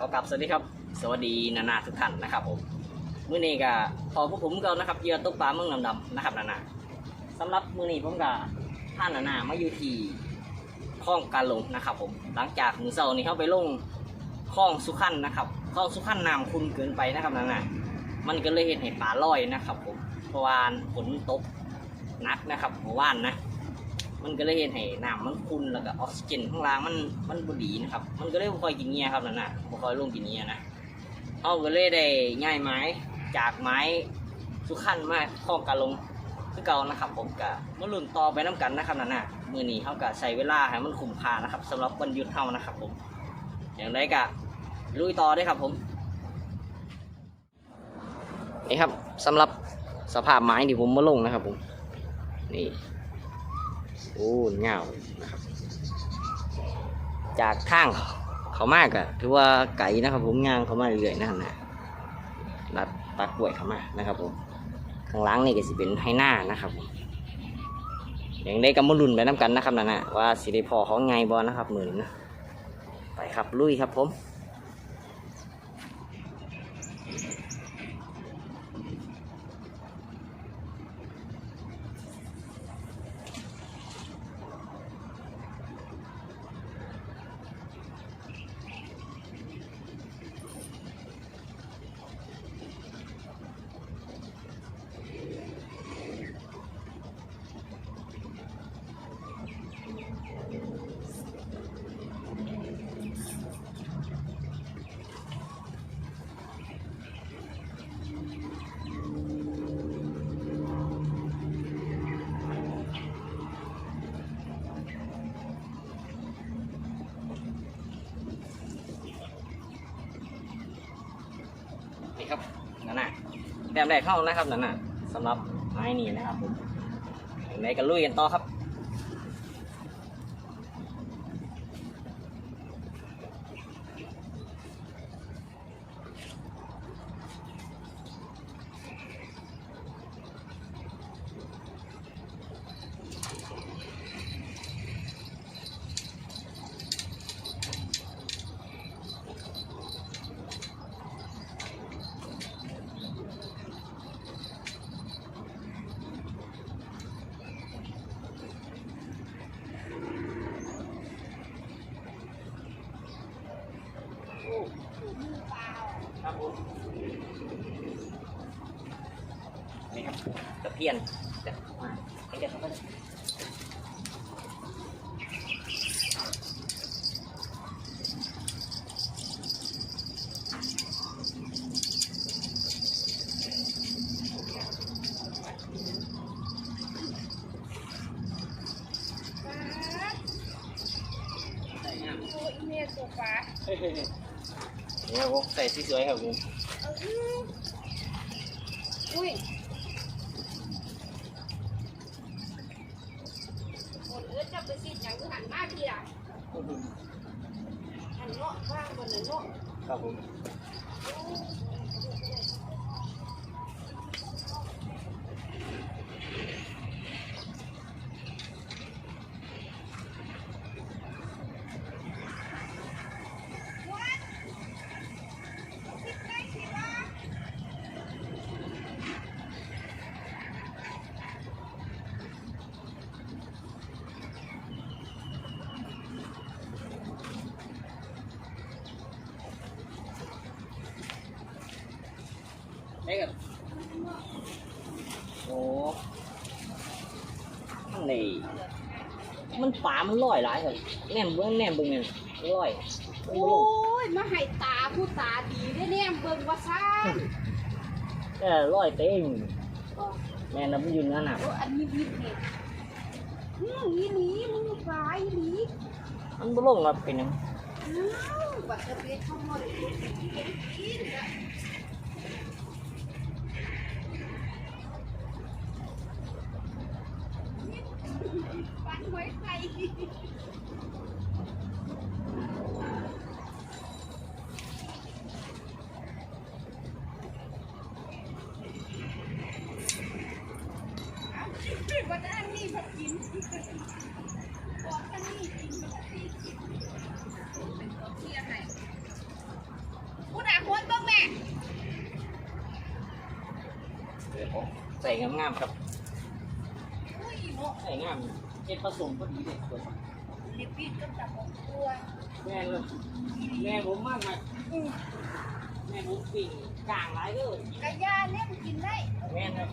กับกับสวัสดีครับ สวัสดีนานาทุกท่านนะครับผมมื้อนี้ก็พอพวกผมก็นะครับเยือตกปลาเมืองดำๆนะครับนานาสำหรับมื้อนี้ผมก็ท่านนานามาอยู่ที่คลองการลงนะครับ ผมหลังจากมือเช้านี้เขาไปลงคลองสุขันนะครับคลองสุขันน้ำคุณเกินไปนะครับนานามันก็เลยเห็นเห็นปลาลอยนะครับ ผมเพราะว่าฝนตกนักนะครับเมื่อวานนะ มันก็เลยเห็นให้น้ำมันคุณแล้วก็ออกซิเจนข้างล่างมันมันบดีนะครับ มันก็เลยบ่ค่อยกินเงี้ยครับนั่นน่ะบ่ค่อยลงกินเงี้ยนะเอาก็เลยได้ง่ายไม้จากไม้สุขันมาข้องกันลงคือเก่านะครับ ผมก็มาลุ้นต่อไปน้กันนะครับนั่นน่ะมือนี้เฮาก็ใช้เวลาให้มันคุ้มค่านะครับสำหรับวันหยุดเฮานะครับ ผม อย่างไรก็ลุยต่อได้ครับผมนี่ครับสำหรับสภาพไม้ที่ผมมาลงนะครับผมนี่ โอ้เงานะครับ จากทางเขามากอะถือว่าไก่นะครับ ผมงางเขามาเรื่อยๆนะครับนะรัดตัดกล้วยเขามานะครับผมข้างล่างนี่ก็สิเป็นไฮหน้านะครับผมอย่างได้กำมะลุนไปน้ำกันนะครับนั่นนะว่าสิได้พอของไงบอนะครับมือนนะไปครับลุยครับผม นี่ครับนั่นน่ะแต้มแรกเข้านะครับนั่นน่ะสำหรับไม้นี้นะครับผมอย่างไรก็ลุยกันต่อครับ ครับผมนี่ครับตะเพียนเดี๋ยวมาให้แกเข้าไปเลยใส่งามโอ้ยเมียตัวฟ้าเฮ้ย นี่ครับผมใส่สวยๆครับผมเอาอื้ออุ้ยหมดเอิ้นจะไปสิอย่างคือหันมาพี่อะหันเนาะว่างบนนั้นเนาะครับผม ได้กับโอ้ข้างในมันฝามันลอยหลายเลยแนมเบื้องแนมเบื้องเนี่ยมันลอยมันโอ้บ่ลงยมาให้ตาผู้ตาดีได้แน่เบิ่งว่าซ่านแต่ลอยเต็งแม่นแล้วมันอยู่นั่นน่ะโอ้อันนี้วิทย์เนี่ยอืมอีหลีมึงฟ้าอีหลีมันบ่ลงครับเป็นหยังอ้าวบัดจะไปเข้ามาเลย ไว้ใครว่าจะนี่พักกินบอกกันนี่กินพักกินเป็นตัวเทียไหผู้นาคนบ้างแม่ใส่งามๆครับใส่งาม เห็ดผสมพอดีเด็ดตัวลิปปี้ก็จับของตัวแม่เลยแม่ผมมากไหมแม่ผมปิ่งกลางหลายเลยกระยาเนี่ยมันกินได้แม่นครับ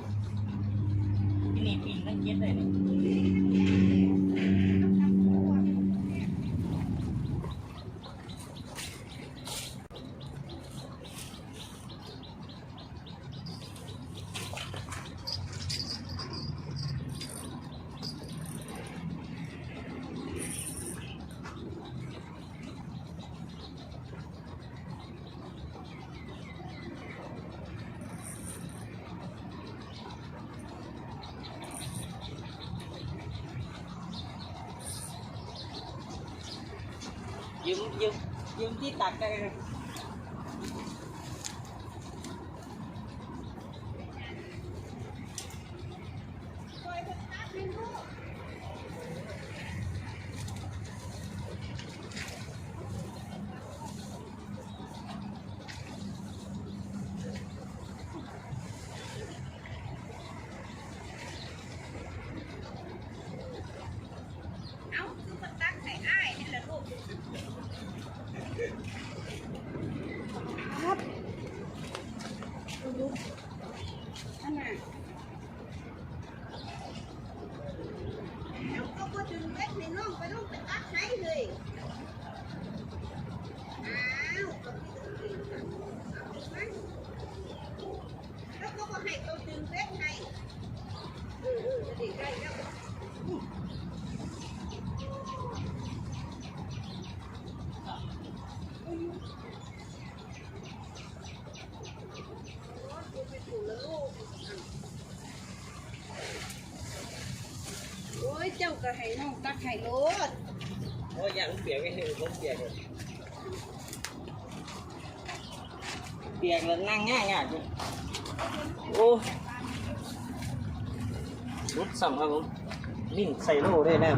ที่นี่ปิ่งนั่งเย็ดเลย ยืมยืมยืมที่ตักได้เลย คอยจะตัดให้ลูก เอาคือมันตั้งใส่อ้ายนี่แหละลูก ครับดูอันน่ะแล้วก็พอถึงเม็ดในน่องไปต้องไปตัดใช้เลยอ้าวก็ไม่ต้องกินเอาไปไหมแล้วก็มาให้ตัวดึงเม็ดให้เออเออจะได้ใกล้แล้ว โอ้ย เจ้า ก็ให้น้องตักให้รถโอ้ยอย่างเปียกไอ้เห็นผมเปียกเลยเปียกแล้วนั่งง่ายง่ายโอ้รถสั่งครับผมนิ่งใส่โล่ได้แน่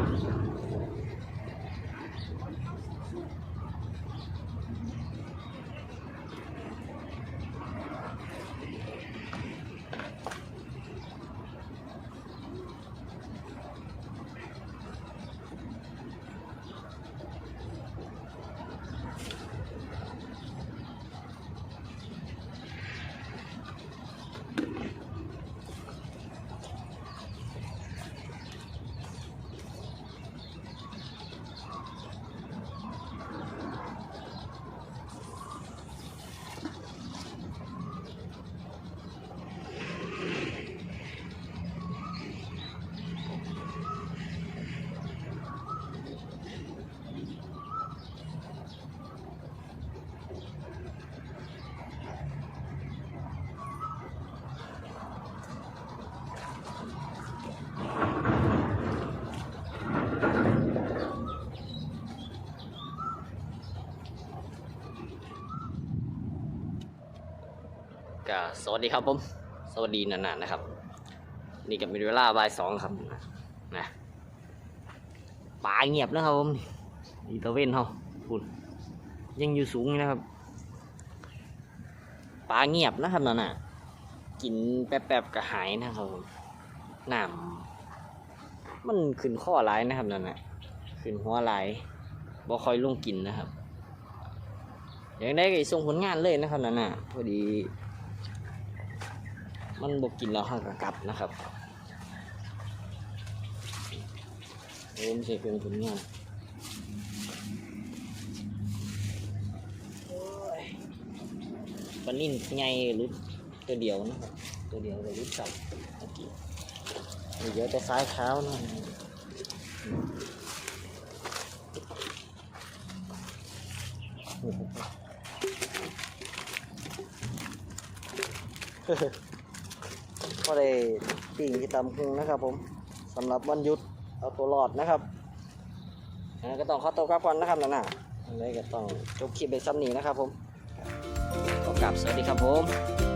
สวัสดีครับผม สวัสดีนานๆนะครับ นี่ก็เป็นเวลาบายสองครับนะป่าเงียบนะครับผมอีตะเวนเฮาคุณยังอยู่สูงอยู่นะครับป่าเงียบนะครับนั่นน่ะกินแป๊บๆก็หายนะครับผมน้ำมันขึ้นข้อหลายนะครับนั่นน่ะขึ้นหัวหลายบ่คอยลงกินนะครับอย่างได้ก็ส่งผลงานเลยนะครับนั่นน่ะพอดี มันบกกินแล้วห้างกกลับนะครับโอ้ไม่ใช่เป็นผลงานปลานิ่นไงรุดตัวเดียวนะครับตัวเดียวเลยรุดสับเมื่อกี้มีเยอะซ้ายเท้านะเฮ้ ก็ได้ปิ่งที่ตำพุงนะครับ ผมสำหรับวันหยุดเอาตัวรอดนะครับก็ต้องขอตัวกลับก่อนนะครับนั่นน่ะนี่ก็ต้องจบคลิปไปซ้ำนี้นะครับผมขอกลับสวัสดีครับผม